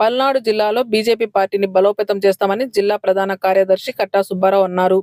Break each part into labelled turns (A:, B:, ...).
A: పల్నాడు జిల్లాలో బీజేపీ పార్టీని బలోపేతం చేస్తామని జిల్లా ప్రధాన కార్యదర్శి కట్టా సుబ్బారావు అన్నారు.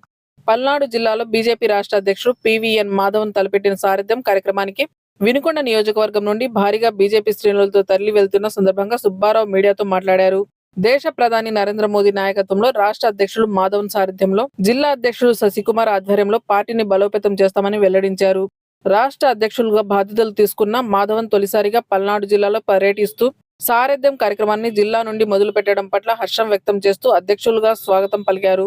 A: పల్నాడు జిల్లాలో బీజేపీ రాష్ట్ర అధ్యక్షుడు పివిఎన్ మాధవన్ తలపెట్టిన సారథ్యం కార్యక్రమానికి వినుకొండ నియోజకవర్గం నుండి భారీగా బీజేపీ శ్రేణులతో తరలి వెళ్తున్న సందర్భంగా సుబ్బారావు మీడియాతో మాట్లాడారు. దేశ ప్రధాని నరేంద్ర మోదీ నాయకత్వంలో రాష్ట్ర అధ్యక్షులు మాధవన్ సారథ్యంలో జిల్లా అధ్యక్షుడు శశికుమార్ ఆధ్వర్యంలో పార్టీని బలోపేతం చేస్తామని వెల్లడించారు. రాష్ట్ర అధ్యక్షులుగా బాధ్యతలు తీసుకున్న మాధవన్ తొలిసారిగా పల్నాడు జిల్లాలో పర్యటిస్తూ సారథ్యం కార్యక్రమాన్ని జిల్లా నుండి మొదలు పెట్టడం పట్ల హర్షం వ్యక్తం చేస్తూ అధ్యక్షులుగా స్వాగతం పలికారు.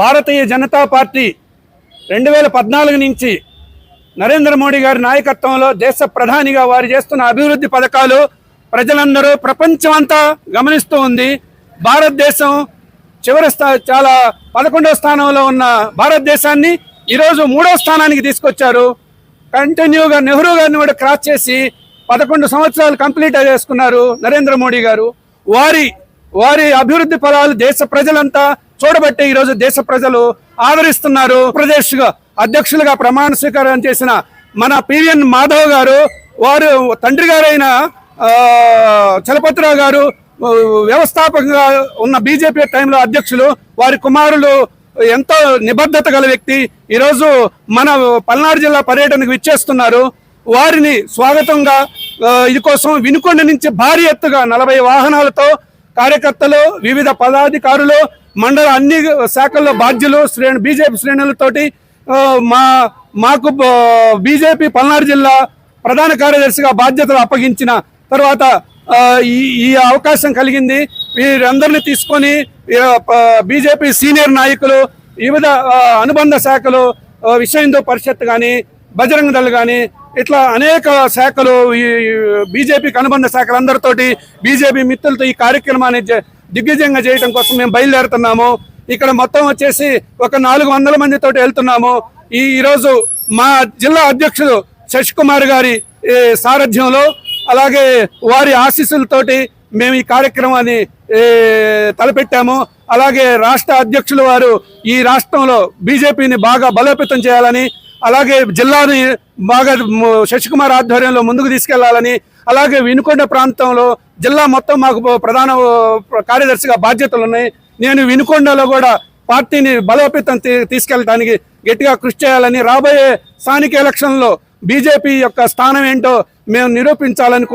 B: భారతీయ జనతా పార్టీ రెండు వేల పద్నాలుగు నుంచి నరేంద్ర మోడీ గారి నాయకత్వంలో దేశ ప్రధానిగా వారు చేస్తున్న అభివృద్ధి పథకాలు ప్రజలందరూ ప్రపంచం అంతా గమనిస్తూ ఉంది. భారతదేశం చివరి స్థా చాలా పదకొండవ స్థానంలో ఉన్న భారతదేశాన్ని ఈరోజు మూడో స్థానానికి తీసుకొచ్చారు. కంటిన్యూగా నెహ్రూ గారిని కూడా క్రాస్ చేసి పదకొండు సంవత్సరాలు కంప్లీట్ చేసుకున్నారు నరేంద్ర మోడీ గారు. వారి వారి అభివృద్ధి ఫలాలు దేశ ప్రజలంతా చూడబట్టే ఈరోజు దేశ ప్రజలు ఆదరిస్తున్నారు. ప్రదేశ్ అధ్యక్షులుగా ప్రమాణ స్వీకారం చేసిన మన పివిఎన్ మాధవ్ గారు వారు తండ్రి గారైన చలపతిరావు గారు వ్యవస్థాపకంగా ఉన్న బీజేపీ టైంలో అధ్యక్షులు వారి కుమారులు ఎంతో నిబద్ధత గల వ్యక్తి. ఈరోజు మన పల్నాడు జిల్లా పర్యటనకు విచ్చేస్తున్నారు. వారిని స్వాగతంగా ఆ, ఇది కోసం వినుకొండ నుంచి భారీ ఎత్తుగా నలభై వాహనాలతో కార్యకర్తలు వివిధ పదాధికారులు మండల అన్ని శాఖల్లో బాధ్యులు శ్రేణి బీజేపీ శ్రేణులతోటి మా మాకు బీజేపీ పల్నాడు జిల్లా ప్రధాన కార్యదర్శిగా బాధ్యతలు అప్పగించిన తర్వాత ఈ అవకాశం కలిగింది. వీరందరిని తీసుకొని బీజేపీ సీనియర్ నాయకులు వివిధ అనుబంధ శాఖలు విషయంతో పరిషత్ కానీ బజరంగ దళ్ కానీ ఇట్లా అనేక శాఖలు ఈ బీజేపీకి అనుబంధ శాఖలందరితోటి బీజేపీ మిత్రులతో ఈ కార్యక్రమాన్ని జ- దిగ్విజయంగా చేయడం కోసం మేము బయలుదేరుతున్నాము. ఇక్కడ మొత్తం వచ్చేసి ఒక నాలుగు వందల మందితోటి వెళ్తున్నాము. ఈ ఈరోజు మా జిల్లా అధ్యక్షుడు శశికుమార్ గారి సారథ్యంలో అలాగే వారి ఆశీస్సులతోటి మేము ఈ కార్యక్రమాన్ని తలపెట్టాము. అలాగే రాష్ట్ర అధ్యక్షులు వారు ఈ రాష్ట్రంలో బీజేపీని బాగా బలోపేతం చేయాలని అలాగే జిల్లాని బాగా శశికుమార్ ఆధ్వర్యంలో ముందుకు తీసుకెళ్ళాలని అలాగే వినుకొండ ప్రాంతంలో జిల్లా మొత్తం మాకు ప్రధాన కార్యదర్శిగా బాధ్యతలు ఉన్నాయి. నేను వినుకొండలో కూడా పార్టీని బలోపేతం తీ- తీసుకెళ్ళడానికి గట్టిగా కృషి చేయాలని రాబోయే స్థానిక ఎలక్షన్లో బీజేపీ యొక్క స్థానం ఏంటో మేము నిరూపించాలని